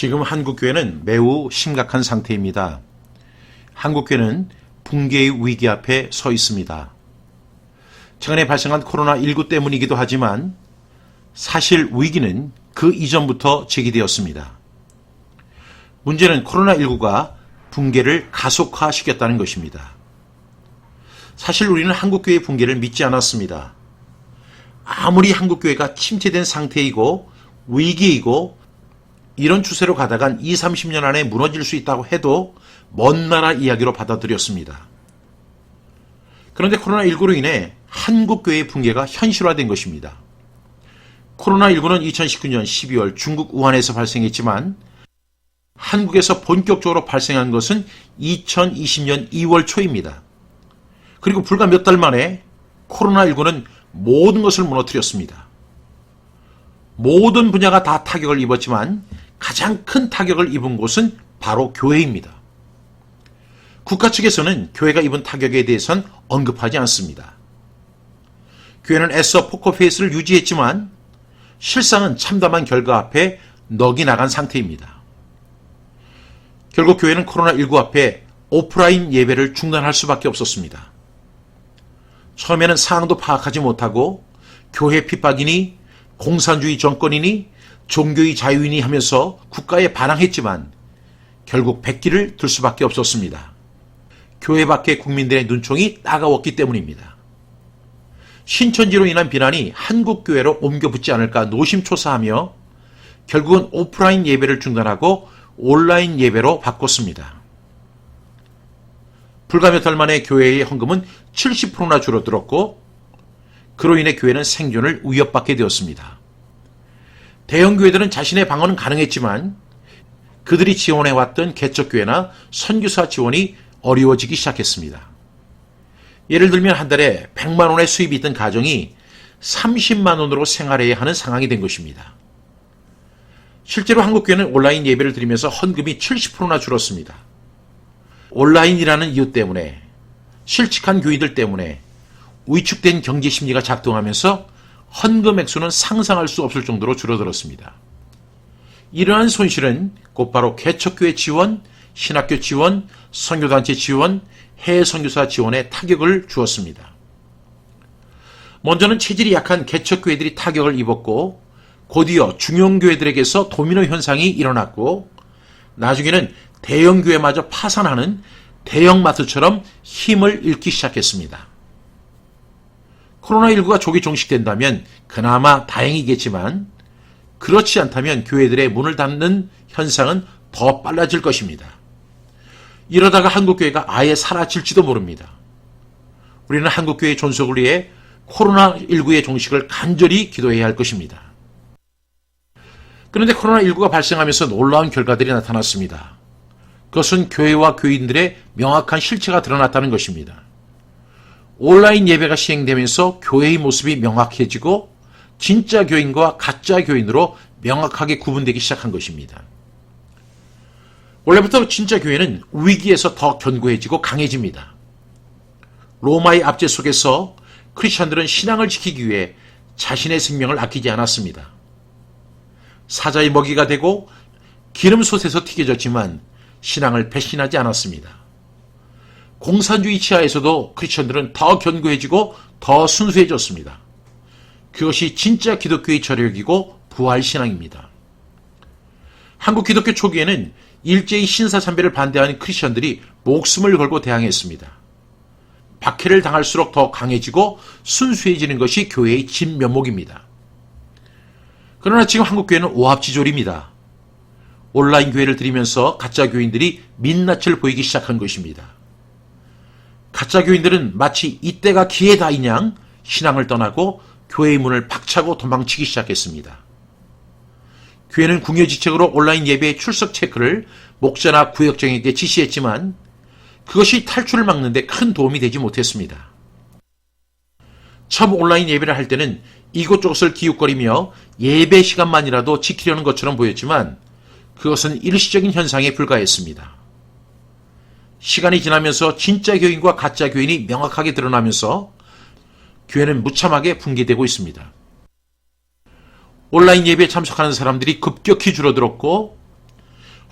지금 한국교회는 매우 심각한 상태입니다. 한국교회는 붕괴의 위기 앞에 서 있습니다. 최근에 발생한 코로나19 때문이기도 하지만 사실 위기는 그 이전부터 제기되었습니다. 문제는 코로나19가 붕괴를 가속화시켰다는 것입니다. 사실 우리는 한국교회의 붕괴를 믿지 않았습니다. 아무리 한국교회가 침체된 상태이고 위기이고 이런 추세로 가다간 2, 30년 안에 무너질 수 있다고 해도 먼 나라 이야기로 받아들였습니다. 그런데 코로나19로 인해 한국교회의 붕괴가 현실화된 것입니다. 코로나19는 2019년 12월 중국 우한에서 발생했지만 한국에서 본격적으로 발생한 것은 2020년 2월 초입니다. 그리고 불과 몇 달 만에 코로나19는 모든 것을 무너뜨렸습니다. 모든 분야가 다 타격을 입었지만 가장 큰 타격을 입은 곳은 바로 교회입니다. 국가 측에서는 교회가 입은 타격에 대해선 언급하지 않습니다. 교회는 애써 포커페이스를 유지했지만 실상은 참담한 결과 앞에 넋이 나간 상태입니다. 결국 교회는 코로나19 앞에 오프라인 예배를 중단할 수밖에 없었습니다. 처음에는 상황도 파악하지 못하고 교회 핍박이니 공산주의 정권이니 종교의 자유이니 하면서 국가에 반항했지만 결국 백기를 들 수밖에 없었습니다. 교회 밖의 국민들의 눈총이 따가웠기 때문입니다. 신천지로 인한 비난이 한국교회로 옮겨붙지 않을까 노심초사하며 결국은 오프라인 예배를 중단하고 온라인 예배로 바꿨습니다. 불과 몇 달 만에 교회의 헌금은 70%나 줄어들었고 그로 인해 교회는 생존을 위협받게 되었습니다. 대형 교회들은 자신의 방어는 가능했지만 그들이 지원해왔던 개척교회나 선교사 지원이 어려워지기 시작했습니다. 예를 들면 한 달에 100만 원의 수입이 있던 가정이 30만 원으로 생활해야 하는 상황이 된 것입니다. 실제로 한국교회는 온라인 예배를 드리면서 헌금이 70%나 줄었습니다. 온라인이라는 이유 때문에 실직한 교회들 때문에 위축된 경제 심리가 작동하면서 헌금 액수는 상상할 수 없을 정도로 줄어들었습니다. 이러한 손실은 곧바로 개척교회 지원, 신학교 지원, 선교단체 지원, 해외 선교사 지원에 타격을 주었습니다. 먼저는 체질이 약한 개척교회들이 타격을 입었고 곧이어 중용교회들에게서 도미노 현상이 일어났고 나중에는 대형교회마저 파산하는 대형마트처럼 힘을 잃기 시작했습니다. 코로나19가 조기 종식된다면 그나마 다행이겠지만 그렇지 않다면 교회들의 문을 닫는 현상은 더 빨라질 것입니다. 이러다가 한국교회가 아예 사라질지도 모릅니다. 우리는 한국교회의 존속을 위해 코로나19의 종식을 간절히 기도해야 할 것입니다. 그런데 코로나19가 발생하면서 놀라운 결과들이 나타났습니다. 그것은 교회와 교인들의 명확한 실체가 드러났다는 것입니다. 온라인 예배가 시행되면서 교회의 모습이 명확해지고 진짜 교인과 가짜 교인으로 명확하게 구분되기 시작한 것입니다. 원래부터 진짜 교회는 위기에서 더 견고해지고 강해집니다. 로마의 압제 속에서 크리스천들은 신앙을 지키기 위해 자신의 생명을 아끼지 않았습니다. 사자의 먹이가 되고 기름솥에서 튀겨졌지만 신앙을 배신하지 않았습니다. 공산주의 치하에서도 크리스천들은 더 견고해지고 더 순수해졌습니다. 그것이 진짜 기독교의 저력이고 부활신앙입니다. 한국 기독교 초기에는 일제히 신사참배를 반대하는 크리스천들이 목숨을 걸고 대항했습니다. 박해를 당할수록 더 강해지고 순수해지는 것이 교회의 진면목입니다. 그러나 지금 한국 교회는 오합지졸입니다. 온라인 교회를 들이면서 가짜 교인들이 민낯을 보이기 시작한 것입니다. 가짜 교인들은 마치 이때가 기회다 이냥 신앙을 떠나고 교회의 문을 박차고 도망치기 시작했습니다. 교회는 궁여지책으로 온라인 예배의 출석 체크를 목자나 구역장에게 지시했지만 그것이 탈출을 막는데 큰 도움이 되지 못했습니다. 처음 온라인 예배를 할 때는 이곳저곳을 기웃거리며 예배 시간만이라도 지키려는 것처럼 보였지만 그것은 일시적인 현상에 불과했습니다. 시간이 지나면서 진짜 교인과 가짜 교인이 명확하게 드러나면서 교회는 무참하게 붕괴되고 있습니다. 온라인 예배에 참석하는 사람들이 급격히 줄어들었고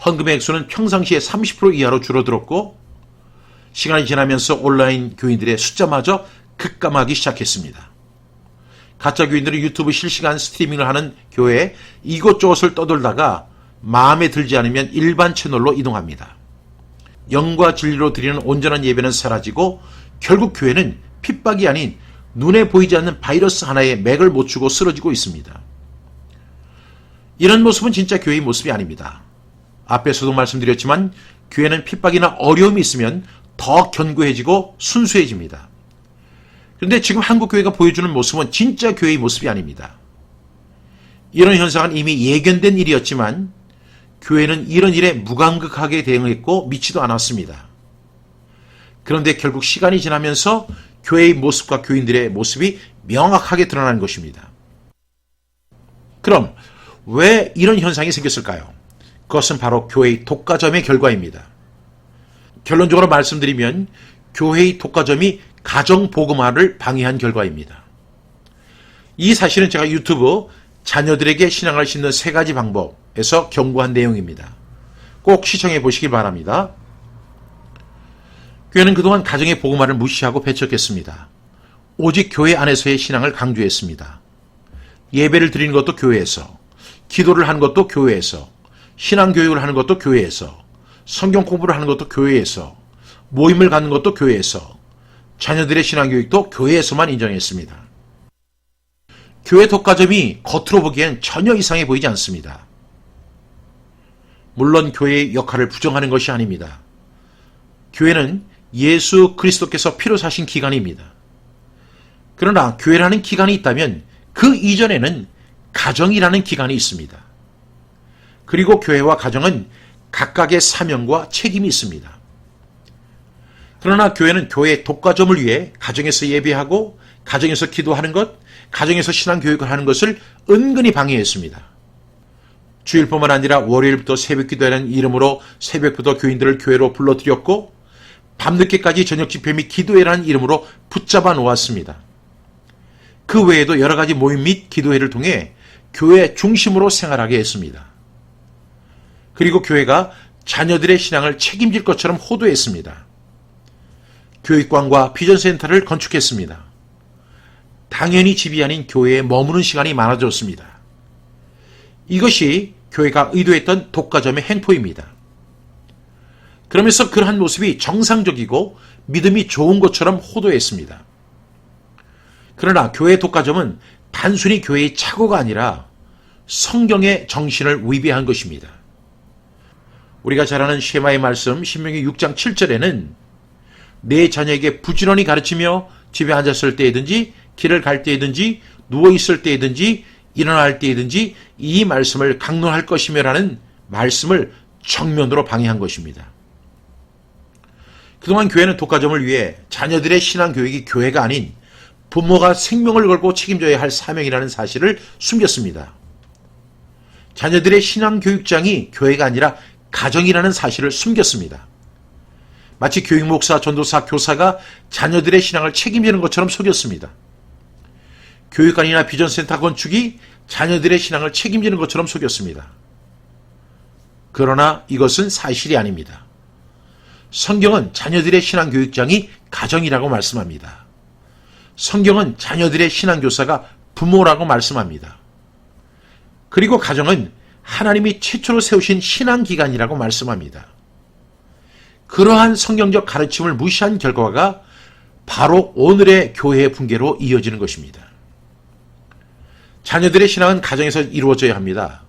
헌금의 액수는 평상시에 30% 이하로 줄어들었고 시간이 지나면서 온라인 교인들의 숫자마저 급감하기 시작했습니다. 가짜 교인들은 유튜브 실시간 스트리밍을 하는 교회에 이곳저곳을 떠돌다가 마음에 들지 않으면 일반 채널로 이동합니다. 영과 진리로 드리는 온전한 예배는 사라지고 결국 교회는 핍박이 아닌 눈에 보이지 않는 바이러스 하나에 맥을 못 추고 쓰러지고 있습니다. 이런 모습은 진짜 교회의 모습이 아닙니다. 앞에서도 말씀드렸지만 교회는 핍박이나 어려움이 있으면 더 견고해지고 순수해집니다. 그런데 지금 한국 교회가 보여주는 모습은 진짜 교회의 모습이 아닙니다. 이런 현상은 이미 예견된 일이었지만 교회는 이런 일에 무감각하게 대응했고 미치도 않았습니다. 그런데 결국 시간이 지나면서 교회의 모습과 교인들의 모습이 명확하게 드러나는 것입니다. 그럼 왜 이런 현상이 생겼을까요? 그것은 바로 교회의 독과점의 결과입니다. 결론적으로 말씀드리면 교회의 독과점이 가정 복음화를 방해한 결과입니다. 이 사실은 제가 유튜브 자녀들에게 신앙을 심는 세 가지 방법에서 경고한 내용입니다. 꼭 시청해 보시기 바랍니다. 교회는 그동안 가정의 복음화를 무시하고 배척했습니다. 오직 교회 안에서의 신앙을 강조했습니다. 예배를 드리는 것도 교회에서, 기도를 하는 것도 교회에서, 신앙 교육을 하는 것도 교회에서, 성경 공부를 하는 것도 교회에서, 모임을 갖는 것도 교회에서, 자녀들의 신앙 교육도 교회에서만 인정했습니다. 교회 독과점이 겉으로 보기엔 전혀 이상해 보이지 않습니다. 물론 교회의 역할을 부정하는 것이 아닙니다. 교회는 예수 그리스도께서 피로 사신 기관입니다. 그러나 교회라는 기관이 있다면 그 이전에는 가정이라는 기관이 있습니다. 그리고 교회와 가정은 각각의 사명과 책임이 있습니다. 그러나 교회는 교회의 독과점을 위해 가정에서 예배하고 가정에서 기도하는 것, 가정에서 신앙 교육을 하는 것을 은근히 방해했습니다. 주일뿐만 아니라 월요일부터 새벽 기도하는 이름으로 새벽부터 교인들을 교회로 불러들였고 밤늦게까지 저녁 집회 및 기도회라는 이름으로 붙잡아 놓았습니다. 그 외에도 여러 가지 모임 및 기도회를 통해 교회 중심으로 생활하게 했습니다. 그리고 교회가 자녀들의 신앙을 책임질 것처럼 호도했습니다. 교육관과 비전센터를 건축했습니다. 당연히 집이 아닌 교회에 머무는 시간이 많아졌습니다. 이것이 교회가 의도했던 독과점의 행포입니다. 그러면서 그러한 모습이 정상적이고 믿음이 좋은 것처럼 호도했습니다. 그러나 교회 독과점은 단순히 교회의 착오가 아니라 성경의 정신을 위배한 것입니다. 우리가 잘 아는 쉐마의 말씀 신명기 6장 7절에는 내 자녀에게 부지런히 가르치며 집에 앉았을 때이든지 길을 갈 때이든지 누워 있을 때이든지 일어날 때이든지 이 말씀을 강론할 것이며라는 말씀을 정면으로 방해한 것입니다. 그동안 교회는 독과점을 위해 자녀들의 신앙 교육이 교회가 아닌 부모가 생명을 걸고 책임져야 할 사명이라는 사실을 숨겼습니다. 자녀들의 신앙 교육장이 교회가 아니라 가정이라는 사실을 숨겼습니다. 마치 교육 목사, 전도사, 교사가 자녀들의 신앙을 책임지는 것처럼 속였습니다. 교육관이나 비전센터 건축이 자녀들의 신앙을 책임지는 것처럼 속였습니다. 그러나 이것은 사실이 아닙니다. 성경은 자녀들의 신앙 교육장이 가정이라고 말씀합니다. 성경은 자녀들의 신앙 교사가 부모라고 말씀합니다. 그리고 가정은 하나님이 최초로 세우신 신앙 기관이라고 말씀합니다. 그러한 성경적 가르침을 무시한 결과가 바로 오늘의 교회의 붕괴로 이어지는 것입니다. 자녀들의 신앙은 가정에서 이루어져야 합니다.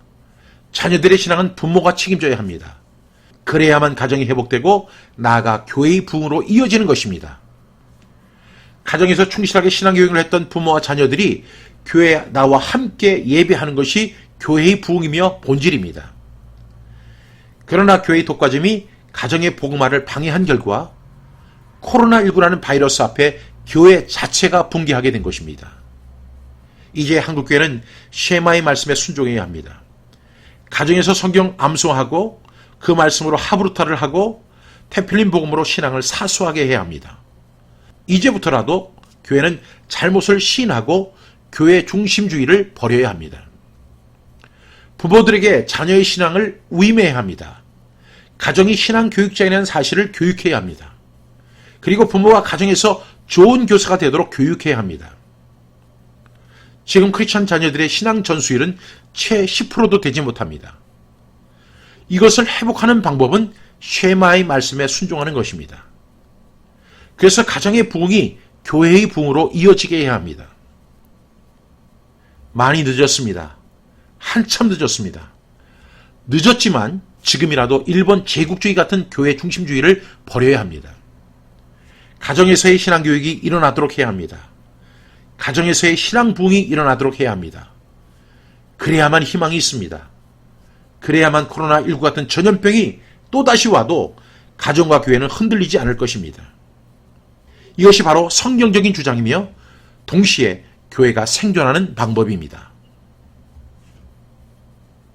자녀들의 신앙은 부모가 책임져야 합니다. 그래야만 가정이 회복되고 나아가 교회의 부흥으로 이어지는 것입니다. 가정에서 충실하게 신앙교육을 했던 부모와 자녀들이 교회에 나와 함께 예배하는 것이 교회의 부흥이며 본질입니다. 그러나 교회의 독과점이 가정의 복음화를 방해한 결과 코로나19라는 바이러스 앞에 교회 자체가 붕괴하게 된 것입니다. 이제 한국교회는 쉐마의 말씀에 순종해야 합니다. 가정에서 성경 암송하고 그 말씀으로 하브루타를 하고 테필린 복음으로 신앙을 사수하게 해야 합니다. 이제부터라도 교회는 잘못을 시인하고 교회 중심주의를 버려야 합니다. 부모들에게 자녀의 신앙을 위임해야 합니다. 가정이 신앙 교육자라는 사실을 교육해야 합니다. 그리고 부모가 가정에서 좋은 교사가 되도록 교육해야 합니다. 지금 크리스천 자녀들의 신앙 전수율은 채 10%도 되지 못합니다. 이것을 회복하는 방법은 쉐마의 말씀에 순종하는 것입니다. 그래서 가정의 부흥이 교회의 부흥으로 이어지게 해야 합니다. 많이 늦었습니다. 한참 늦었습니다. 늦었지만 지금이라도 일본 제국주의 같은 교회 중심주의를 버려야 합니다. 가정에서의 신앙교육이 일어나도록 해야 합니다. 가정에서의 신앙 부흥이 일어나도록 해야 합니다. 그래야만 희망이 있습니다. 그래야만 코로나19 같은 전염병이 또다시 와도 가정과 교회는 흔들리지 않을 것입니다. 이것이 바로 성경적인 주장이며 동시에 교회가 생존하는 방법입니다.